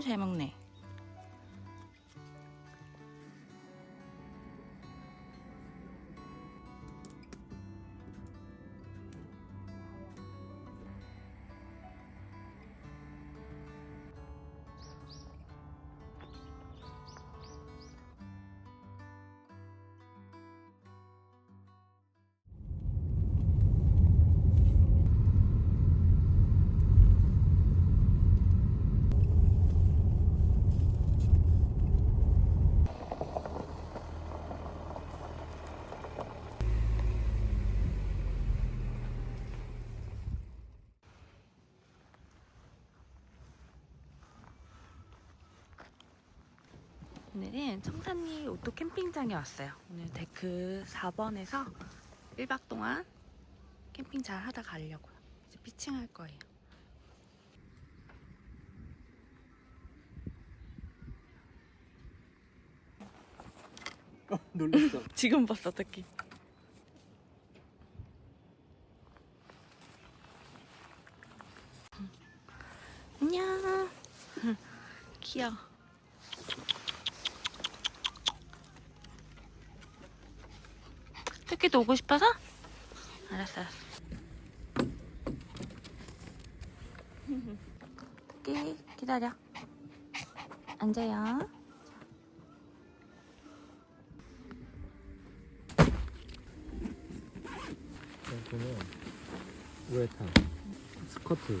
잘 먹네. 오늘은 청산리 오토 캠핑장에 왔어요. 오늘 데크 4번에서 1박 동안 캠핑 잘 하다 가려고요. 이제 피칭할 거예요. 놀랐어. 지금 봤어, 특히. 안녕. 귀여워. 특히도 오고 싶어서? 알았어, 알았어. 특히 기다려. 앉아요. 보면 우에탄, 스커트.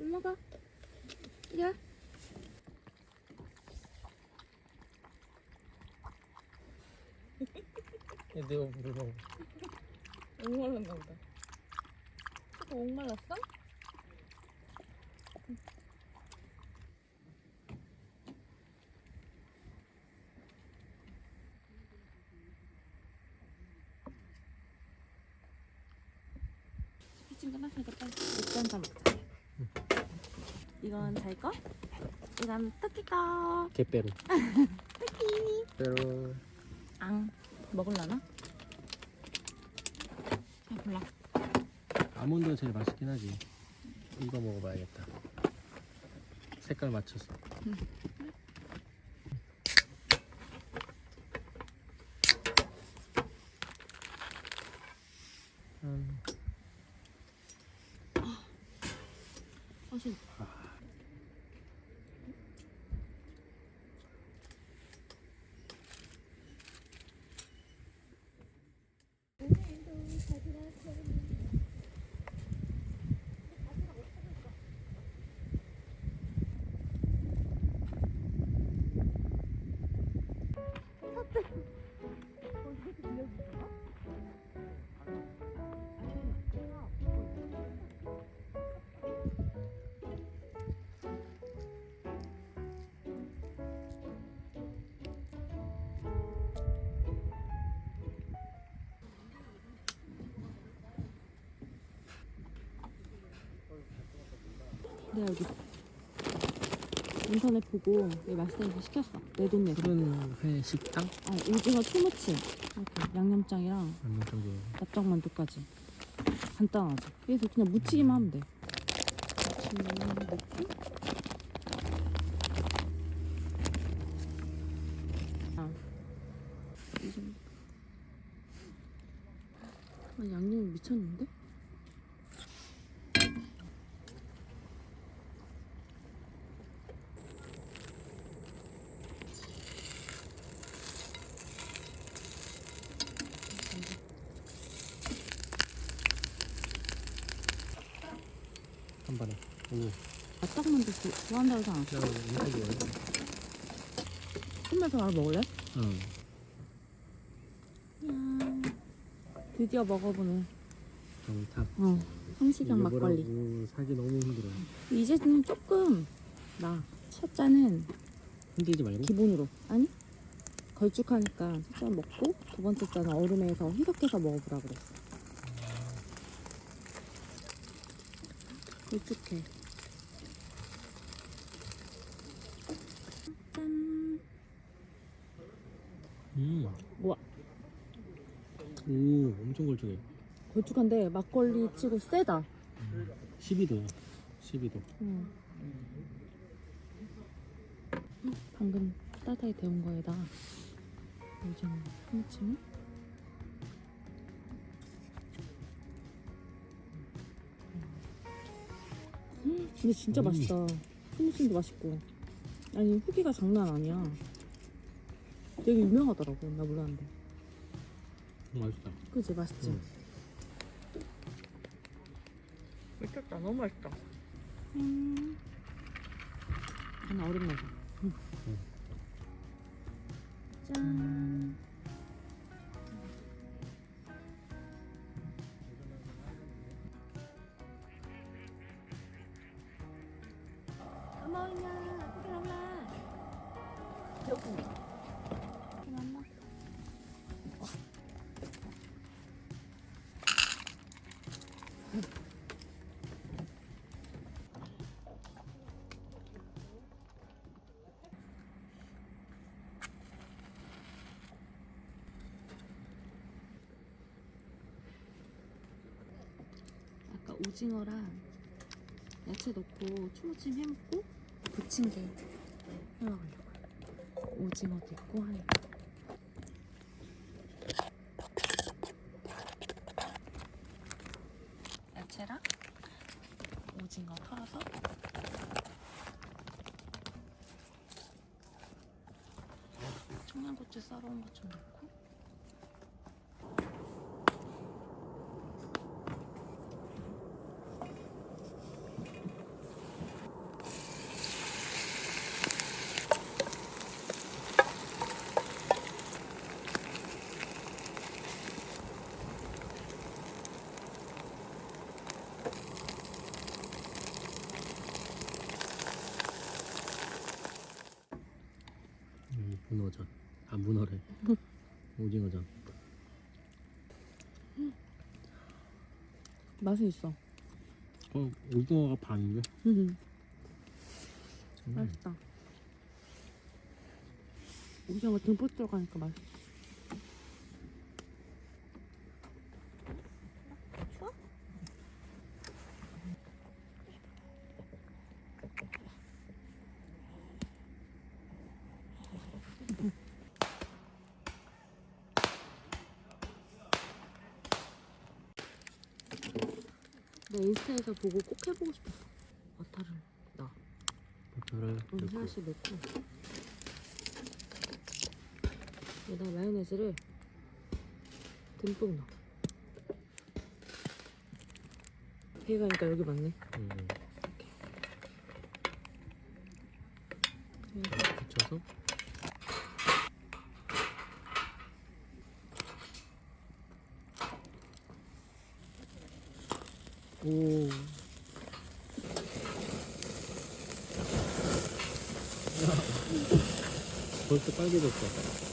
올라가. 야. 내가 물어. 목말랐나 보다. 초코 목말랐어? 피칭 끝났으니까 빨리 맥주 한잔 먹자. 이건 자기 거? 이건 토끼 거. 개빼로. 빼로. 앙 먹을라나? 아 몰라. 아몬드가 제일 맛있긴 하지. 이거 먹어봐야겠다. 색깔 맞춰서. 음, 맛있. 보세요 여기 인터넷 보고 여기 맛있다니까 시켰어. 내 돈 내고. 푸른 회 식당? 어, 오징어 초무침. 이렇게 양념장이랑 아니면 저기 납작 만두까지. 간단하지 그래서 그냥 무치기만 하면 돼. 무치기만 넣고 아, 이 정도. 아, 양념이 미쳤는데? 한 번에. 오, 좋아한다고 해서 안 왔어 야. 끝나서 바로 먹을래? 응. 야, 드디어 먹어보는 정탑. 어, 성시경 막걸리 사기 너무 힘들어. 이제는 조금 나 첫 잔은 흔들지 말고. 기본으로 아니 걸쭉하니까 첫 잔 먹고 두 번째 잔은 얼음에서 희석해서 먹어보라 그랬어 걸쭉해 짠 음. 우와. 오, 엄청 걸쭉해. 걸쭉한데 막걸리 치고 세다 12도야. 12도. 응. 방금 따뜻하게 데운 거에다 요즘 한치 근데 진짜 음. 맛있다. 소무침도 맛있고. 아니 후기가 장난 아니야. 되게 유명하더라고. 나 몰랐는데. 맛있다. 그지 맛있지? 응. 미쳤다. 너무 맛있다. 음. 하나 얼음 넣어 어머니야 그러나 여기 그러나 아까 오징어랑 야채 넣고 초무침 해먹고 부침개 해먹으려고요. 오징어도 있고 하니까. 야채랑 오징어 털어서 청양고추 썰어온 것 좀 넣고 음, 문어전. 아, 문어래. 오징어전. 맛은 있어. 어, 오징어가 반인데? 음. 음. 맛있다. 오징어 듬뿍 들어가니까 맛있어. 내 인스타에서 보고 꼭 해보고 싶었어. 버터를 넣어. 버터를 응, 넣고. 하나씩 넣고 여기다가 마요네즈를 듬뿍 넣어 배에 가니까 여기 맞네 음. 그래서 붙여서 오. 벌써 빨개졌어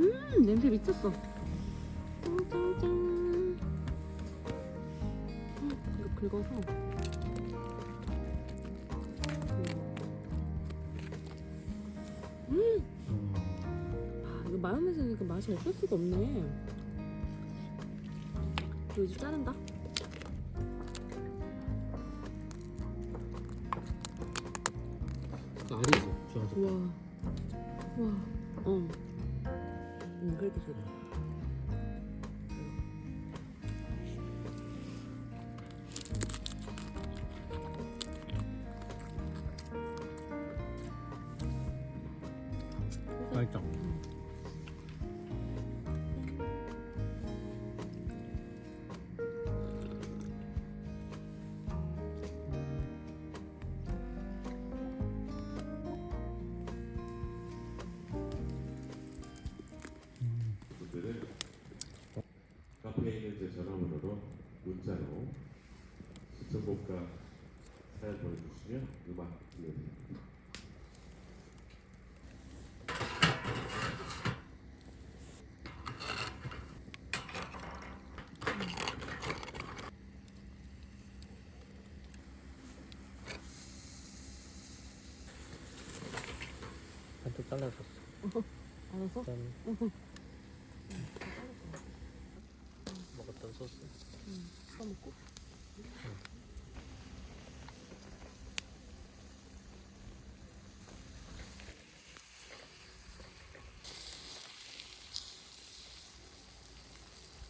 음 냄새 미쳤어. 짠짠짠. 음, 이거 긁어서. 음. 아, 이거 마요네즈니까 맛이 없을 수가 없네. 이거 이제 자른다. 알이지 주황색 우와. 우와. 어. 응, 그렇게 문자로 시청곡과 사연 보내주시면 음악 들려드립니다. 한쪽 잘라줬어 알았어? 짠 먹었던 소스 써먹고.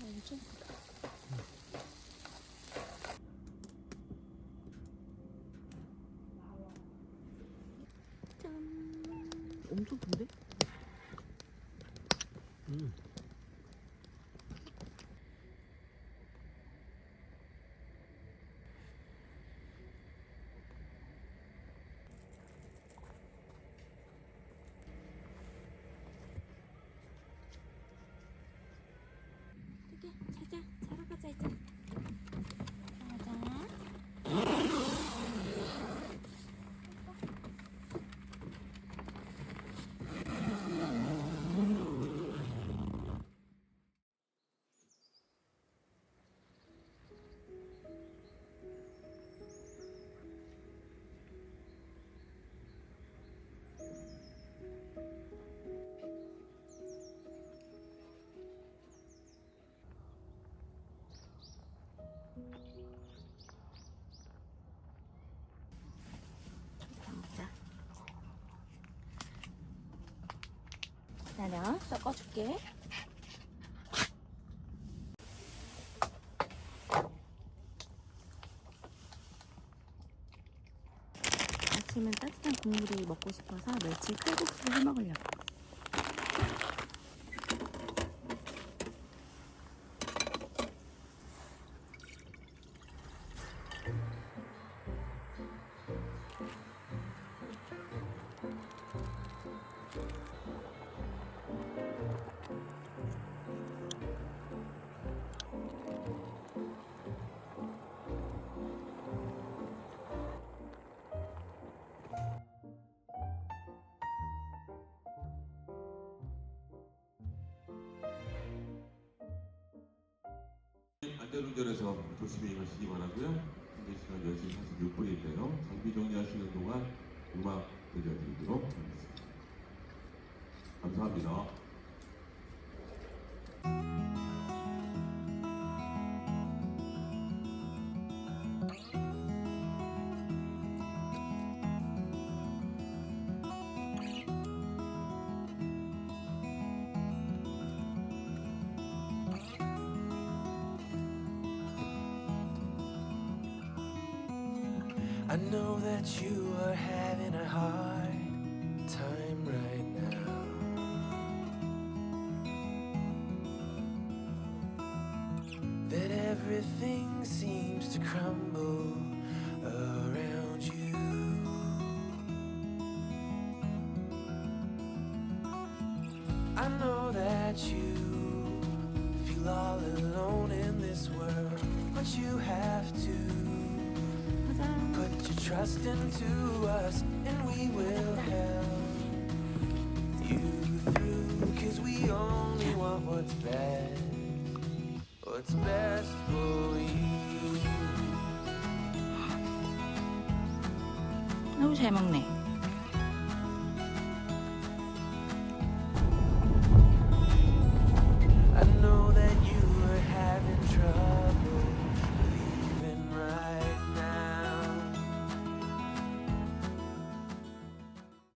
엄청 크다. 짠. 엄청 큰데? 음. 기다려 섞어줄게. 아침은 따뜻한 국물이 먹고 싶어서 멸치 칼국수 해 먹으려고 안전운전에서 조심히 가시기 바라고요. 현재 시간 10시 46분인데요. 장비 정리하시는 동안 음악 들려드리도록 하겠습니다. 감사합니다. Know that you are having a hard trust into us, and we will help you through. Cause we only want what's best, what's best for you. 너무 잘 먹네.